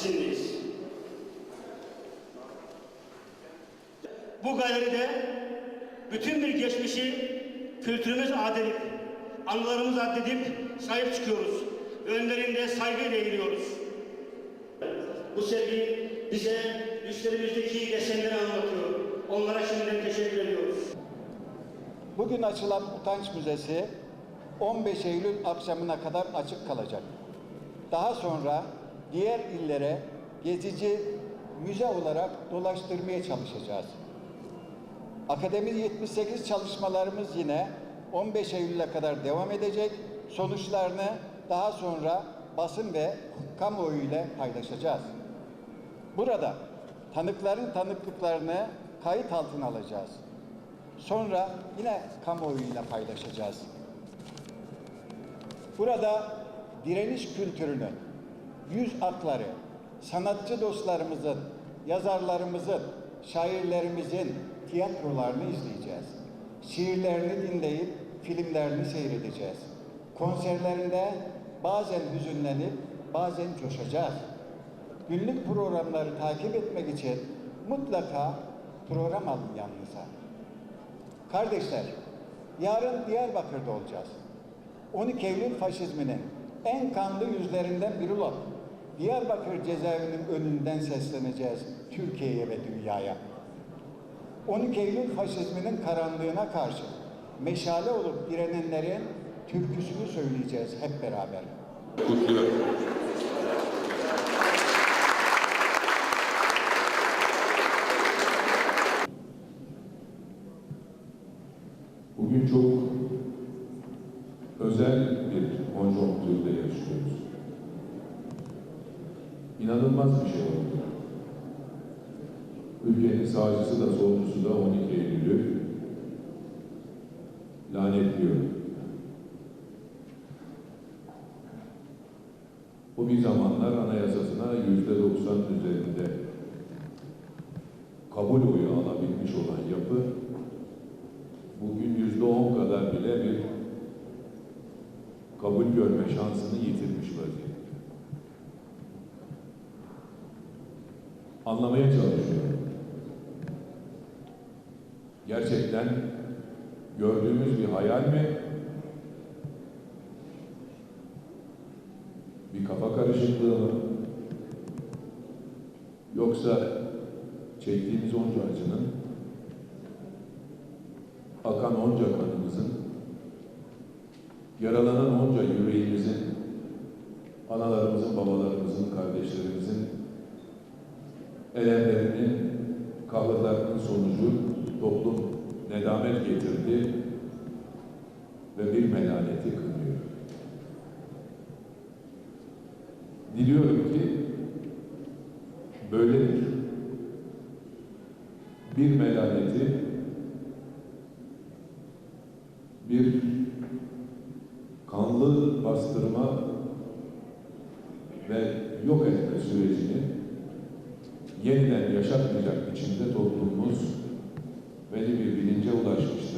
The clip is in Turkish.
sizsiniz. Bu galeride bütün bir geçmişi kültürümüz adedip, anılarımız adedip sahip çıkıyoruz. Önlerinde saygıyla eğiliyoruz. Bu sergi bize üstlerimizdeki desenleri anlatıyor. Onlara şimdiden teşekkür ediyoruz. Bugün açılan Utanç Müzesi 15 Eylül akşamına kadar açık kalacak. Daha sonra diğer illere gezici müze olarak dolaştırmaya çalışacağız. Akademi 78 çalışmalarımız yine 15 Eylül'e kadar devam edecek. Sonuçlarını daha sonra basın ve kamuoyu ile paylaşacağız. Burada tanıkların tanıklıklarını kayıt altına alacağız. Sonra yine kamuoyuyla paylaşacağız. Burada direniş kültürünün, yüz akları, sanatçı dostlarımızın, yazarlarımızın, şairlerimizin tiyatrolarını izleyeceğiz. Şiirlerini dinleyip filmlerini seyredeceğiz. Konserlerinde bazen hüzünlenip bazen coşacağız. Günlük programları takip etmek için mutlaka program alın yanınıza. Kardeşler, yarın Diyarbakır'da olacağız. 12 Eylül faşizminin en kanlı yüzlerinden biri olan Diyarbakır cezaevinin önünden sesleneceğiz Türkiye'ye ve dünyaya. 12 Eylül faşizminin karanlığına karşı meşale olup direnenlerin türküsünü söyleyeceğiz hep beraber. kutluyorum. Bugün çok özel bir konjonktürde yaşıyoruz. İnanılmaz bir şey oldu. Ülkenin sağcısı da solcusu da 12 Eylül'ü lanetliyor. Bu bir zamanlar anayasasına yüzde doksan üzerinde kabul oyu alabilmiş olan yapı bugün yüzde on kadar bile bir kabul görme şansını yitirmiş vaziyette. Anlamaya çalışıyorum. Gerçekten gördüğümüz bir hayal mi? Bir kafa karışıklığı mı? Yoksa çektiğimiz onca acının, akan onca kanımızın, yaralanan onca yüreğimizin, analarımızın, babalarımızın, kardeşlerimizin elemlerinin, kahırlarının sonucu toplum nedamet getirdi ve bir melaneti kınıyor. Diliyorum ki böyledir. Bir melaneti bir kanlı bastırma ve yok etme sürecini yeniden yaşatmayacak biçimde toplumumuz belli bir bilince ulaşmıştır.